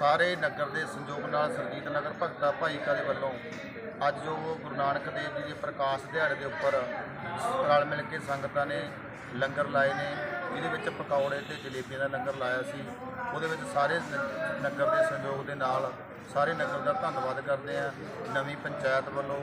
ਸਾਰੇ ਨਗਰ ਦੇ ਸੰਯੋਗ ਨਾਲ ਸਰਜੀਤ ਨਗਰ ਭਗਤਾ ਭਾਈਕਾ ਦੇ ਵੱਲੋਂ ਅੱਜ ਜੋ ਗੁਰੂ ਨਾਨਕ ਦੇਵ ਜੀ ਦੇ ਪ੍ਰਕਾਸ਼ ਦਿਹਾੜੇ ਦੇ ਉੱਪਰ ਰਲ ਮਿਲ ਕੇ ਸੰਗਤਾਂ ਨੇ ਲੰਗਰ ਲਾਏ ਨੇ ਇਹਦੇ ਵਿੱਚ ਪਕੌੜੇ ਤੇ ਜਲੇਬੀਆਂ ਦਾ ਲੰਗਰ ਲਾਇਆ ਸੀ, ਉਹਦੇ ਵਿੱਚ ਸਾਰੇ ਨਗਰ ਦੇ ਸੰਯੋਗ ਦੇ ਨਾਲ ਸਾਰੇ ਨਗਰ ਦਾ ਧੰਨਵਾਦ ਕਰਦੇ ਆ ਨਵੀਂ ਪੰਚਾਇਤ ਵੱਲੋਂ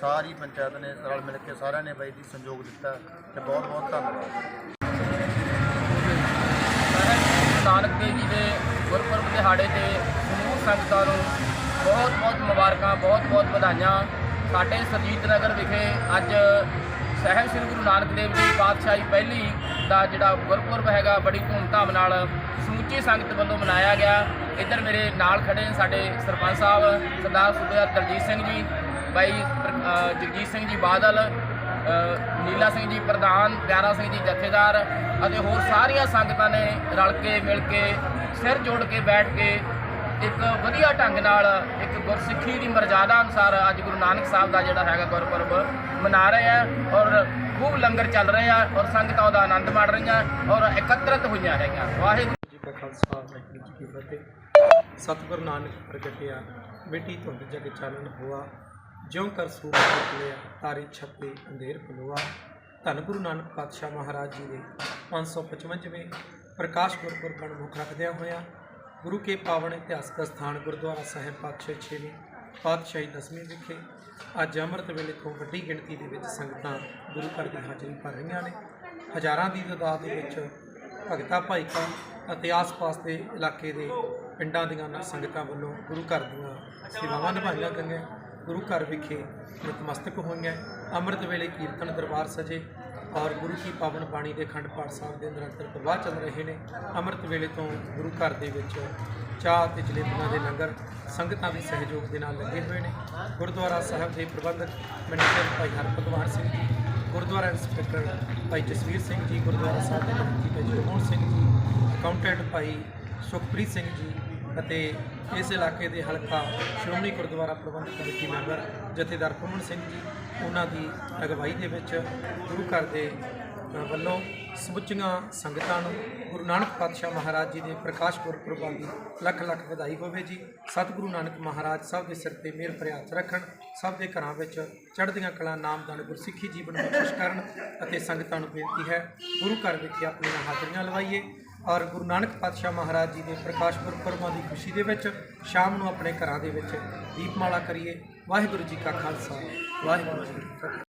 ਸਾਰੀ ਪੰਚਾਇਤ ਨੇ ਰਲ ਮਿਲ ਕੇ ਸਾਰਿਆਂ ਨੇ ਬਾਈ ਜੀ ਸੰਯੋਗ ਦਿੱਤਾ ਤੇ ਬਹੁਤ ਬਹੁਤ ਧੰਨਵਾਦ। ਮਹਾਰਾਜ ਨਾਨਕ ਦੇਵ ਜੀ ਦੇ ਗੁਰਪੁਰਬ ਦਿਹਾੜੇ ਤੇ ਸਮੂਹ ਸੰਗਤਾਂ ਨੂੰ ਬਹੁਤ ਬਹੁਤ ਮੁਬਾਰਕਾਂ, ਬਹੁਤ ਬਹੁਤ ਵਧਾਈਆਂ। ਸਾਡੇ ਸਰਜੀਤ ਨਗਰ ਵਿਖੇ ਅੱਜ ਸਹਿਬ ਸ੍ਰੀ ਗੁਰੂ ਨਾਨਕ ਦੇਵ ਜੀ ਪਾਤਸ਼ਾਹੀ ਪਹਿਲੀ ਦਾ ਜਿਹੜਾ ਗੁਰਪੁਰਬ ਹੈਗਾ, ਬੜੀ ਧੂਮਧਾਮ ਨਾਲ ਸਮੁੱਚੀ ਸੰਗਤ ਵੱਲੋਂ ਮਨਾਇਆ ਗਿਆ। ਇੱਧਰ ਮੇਰੇ ਨਾਲ ਖੜੇ ਸਾਡੇ ਸਰਪੰਚ ਸਾਹਿਬ, ਸਰਦਾਰ ਸੂਬੇਦਾਰ ਦਲਜੀਤ ਸਿੰਘ ਜੀ, ਬਾਈ ਜਗਜੀਤ ਸਿੰਘ ਜੀ ਬਾਦਲ ਨੀਲਾ ਸਿੰਘ ਜੀ ਪ੍ਰਧਾਨ, ਪਿਆਰਾ ਸਿੰਘ ਜੀ ਜਥੇਦਾਰ ਅਤੇ ਹੋਰ ਸਾਰੀਆਂ ਸੰਗਤਾਂ ਨੇ ਰਲ ਕੇ, ਮਿਲ ਕੇ, ਸਿਰ ਜੋੜ ਕੇ ਬੈਠ ਕੇ ਇੱਕ ਵਧੀਆ ਢੰਗ ਨਾਲ ਇੱਕ ਗੁਰਸਿੱਖੀ ਦੀ ਮਰਜ਼ਾਦਾ ਅਨੁਸਾਰ ਅੱਜ ਗੁਰੂ ਨਾਨਕ ਸਾਹਿਬ ਦਾ ਜਿਹੜਾ ਹੈਗਾ ਗੁਰਪੁਰਬ ਮਨਾ ਰਹੇ ਆ ਔਰ ਖੂਬ ਲੰਗਰ ਚੱਲ ਰਹੇ ਆ ਔਰ ਸੰਗਤਾਂ ਉਹਦਾ ਆਨੰਦ ਮਾਣ ਰਹੀਆਂ ਔਰ ਇਕੱਤਰਤ ਹੋਈਆਂ ਹੈਗੀਆਂ। ਵਾਹਿਗੁਰੂ ਜੀ ਕਾ ਖਾਲਸਾ, ਵਾਹਿਗੁਰੂ ਜੀ ਕੀ ਫਤਿਹ। ਸਤਿਗੁਰ ਨਾਨਕ ਪ੍ਰਗਟਿਆ, ਮਿੱਟੀ ਧੁੰਦ ਜਗ ਚਾਨਣ ਹੋਆ ਜਿਉ ਕਰ ਸੂਰਜ ਨਿਕਲਿਆ ਤਾਰੇ ਛਪੇ, ਅੰਧੇਰ ਫਲੋਆ। ਧੰਨ ਗੁਰੂ ਨਾਨਕ ਪਾਤਸ਼ਾਹ ਮਹਾਰਾਜ ਜੀ ਦੇ 555ਵੇਂ ਪ੍ਰਕਾਸ਼ ਗੁਰਪੁਰਬ ਨੂੰ ਮੁੱਖ ਰੱਖਦਿਆਂ ਹੋਇਆ ਗੁਰੂ ਕੇ ਪਾਵਨ ਇਤਿਹਾਸਕ ਸਥਾਨ ਗੁਰਦੁਆਰਾ ਸਾਹਿਬ ਪਾਤਸ਼ਾਹ 6ਵੀਂ ਪਾਤਸ਼ਾਹੀ ਦਸਵੀਂ ਵਿਖੇ ਅੱਜ ਅੰਮ੍ਰਿਤ ਵੇਲੇ ਤੋਂ ਵੱਡੀ ਗਿਣਤੀ ਦੇ ਵਿੱਚ ਸੰਗਤਾਂ ਗੁਰੂ ਘਰ ਦੀ ਹਾਜ਼ਰੀ ਭਰ ਰਹੀਆਂ ਨੇ। ਹਜ਼ਾਰਾਂ ਦੀ ਤਾਦਾਦ ਦੇ ਵਿੱਚ ਭਗਤਾ, ਭਾਈਕਾ ਅਤੇ ਆਸ-ਪਾਸ ਦੇ ਇਲਾਕੇ ਦੇ ਪਿੰਡਾਂ ਦੀਆਂ ਸੰਗਤਾਂ ਵੱਲੋਂ ਗੁਰੂ ਘਰ ਦੀਆਂ ਸੇਵਾਵਾਂ ਨਿਭਾਈਆਂ ਗਈਆਂ। ਗੁਰੂ ਘਰ ਵਿਖੇ ਨਤਮਸਤਕ ਹੋਈਆਂ। ਅੰਮ੍ਰਿਤ ਵੇਲੇ ਕੀਰਤਨ ਦਰਬਾਰ ਸਜੇ ਔਰ ਗੁਰੂ ਕੀ ਪਾਵਨ ਬਾਣੀ ਦੇ ਖੰਡ ਪਾਠ ਸਾਹਿਬ ਦੇ ਨਿਰੰਤਰ ਪ੍ਰਵਾਹ ਚੱਲ ਰਹੇ ਨੇ। ਅੰਮ੍ਰਿਤ ਵੇਲੇ ਤੋਂ ਗੁਰੂ ਘਰ ਦੇ ਵਿੱਚ ਚਾਹ ਤੇ ਜਲੇਬੀਆਂ ਦੇ ਲੰਗਰ ਸੰਗਤਾਂ ਦੇ ਸਹਿਯੋਗ ਦੇ ਨਾਲ ਲੱਗੇ ਹੋਏ ਨੇ। ਗੁਰਦੁਆਰਾ ਸਾਹਿਬ ਦੇ ਪ੍ਰਬੰਧਕ ਮੈਨੇਜਰ ਭਾਈ ਹਰਭਗਵਾਨ ਸਿੰਘ ਜੀ, ਗੁਰਦੁਆਰਾ ਇੰਸਪੈਕਟਰ ਭਾਈ ਜਸਵੀਰ ਸਿੰਘ ਜੀ, ਗੁਰਦੁਆਰਾ ਸਾਹਿਬ ਦੇ ਕਮੇਟੀ ਭਾਈ ਜਗਮੋਹਨ ਸਿੰਘ ਜੀ ਅਕਾਊਂਟੈਂਟ ਭਾਈ ਸੁਖਪ੍ਰੀਤ ਸਿੰਘ ਜੀ ਅਤੇ ਇਸ ਇਲਾਕੇ ਦੇ ਹਲਕਾ ਸ਼੍ਰੋਮਣੀ ਗੁਰਦੁਆਰਾ ਪ੍ਰਬੰਧਕ ਕਮੇਟੀ ਮੈਂਬਰ ਜਥੇਦਾਰ ਪਮਨ ਸਿੰਘ ਜੀ, ਉਹਨਾਂ ਦੀ ਅਗਵਾਈ ਦੇ ਵਿੱਚ ਗੁਰੂ ਘਰ ਦੇ ਵੱਲੋਂ ਸਮੁੱਚੀਆਂ ਸੰਗਤਾਂ ਨੂੰ ਗੁਰੂ ਨਾਨਕ ਪਾਤਸ਼ਾਹ ਮਹਾਰਾਜ ਜੀ ਦੇ ਪ੍ਰਕਾਸ਼ ਪੁਰਬ ਦੀ ਲੱਖ ਲੱਖ ਵਧਾਈ ਹੋਵੇ ਜੀ। ਸਤਿਗੁਰੂ ਨਾਨਕ ਮਹਾਰਾਜ ਸਭ ਦੇ ਸਿਰ ਤੇ ਮਿਹਰ ਭਰਿਆ ਰੱਖਣ, ਸਭ ਦੇ ਘਰਾਂ ਵਿੱਚ ਚੜ੍ਹਦੀਆਂ ਕਲਾ ਨਾਮਦਾਨ ਗੁਰਸਿੱਖੀ ਜੀਵਨ ਬਖਸ਼ਿਸ਼ ਕਰਨ ਅਤੇ ਸੰਗਤਾਂ ਨੂੰ ਬੇਨਤੀ ਹੈ, ਗੁਰੂ ਘਰ ਵਿਖੇ ਆਪਣੀਆਂ ਹਾਜ਼ਰੀਆਂ ਲਵਾਈਏ। ਔਰ ਗੁਰੂ ਨਾਨਕ ਪਾਤਸ਼ਾਹ ਮਹਾਰਾਜ ਜੀ ਦੇ ਪ੍ਰਕਾਸ਼ ਗੁਰਪੁਰਬਾਂ ਦੀ ਖੁਸ਼ੀ ਦੇ ਵਿੱਚ ਸ਼ਾਮ ਨੂੰ ਆਪਣੇ ਘਰਾਂ ਦੇ ਵਿੱਚ ਦੀਪਮਾਲਾ ਕਰੀਏ। ਵਾਹਿਗੁਰੂ ਜੀ ਕਾ ਖਾਲਸਾ, ਵਾਹਿਗੁਰੂ ਜੀ ਕੀ ਫਤਿਹ।